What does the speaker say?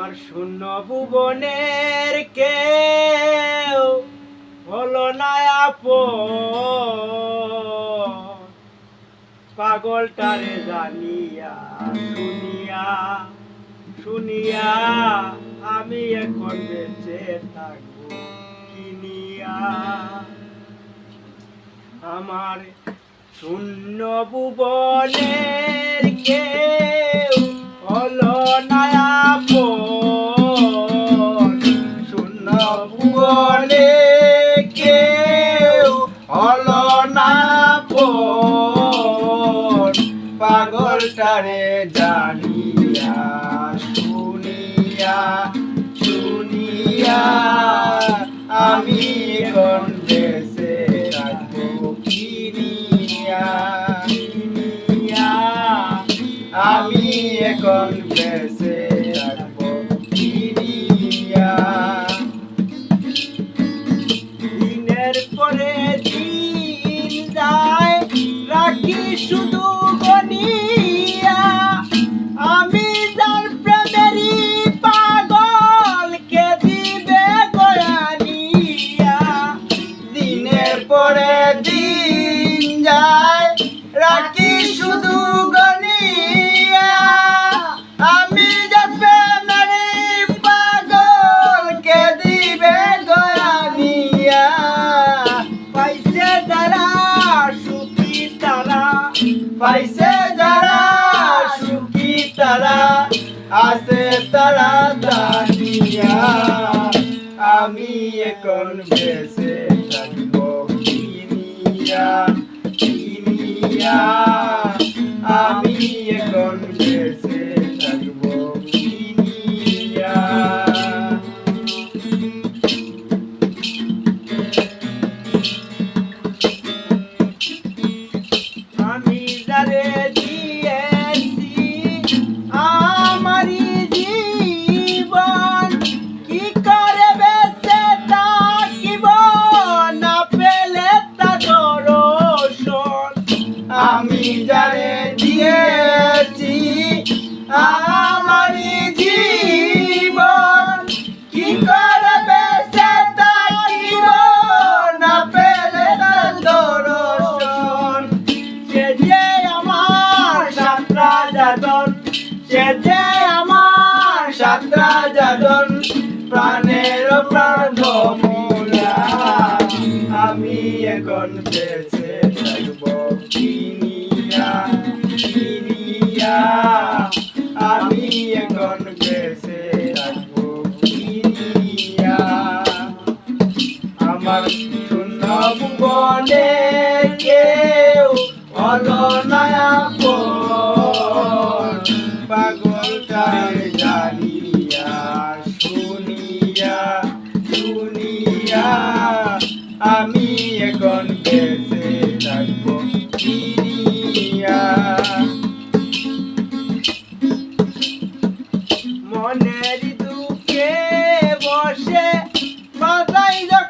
আমার শূন্য ভুবনের কেউ হলো না পাগলটারে জানিয়া, শুনিয়া শুনিয়া আমি এখন বেঁচে থাকব, কিনিয়া। আমার শূন্য ভুবনের কেউ হলো পাগলটারে জানিয়া, শুনিয়া শুনিয়া আমি এখন দেশে থাকব কিনিয়া আমি এখন বেঁচে থাকব কিনিয়া। দিনের পরে দিন যায়, রাখি শুধু পাইছে যারা সুখী তারা আছে তারা দানিয়া। আমি এখন বেঁচে থাকব কিনিয়া কিনিয়া দিয়েছি আমারই জীবন। কি করে বেঁচে থাকিব না পেলে দর্শন। সে যে আমার সাতরা যাদন সে যে আমার সাতরা প্রাণের প্রাণ আমার শূন্য ভুবনে কেউ হলো না আপন। পাগলটার জানিয়া শুনিয়া শুনিয়া আমি এখন বেঁচে থাকব মনের দুঃখে বসে বাজাই যখন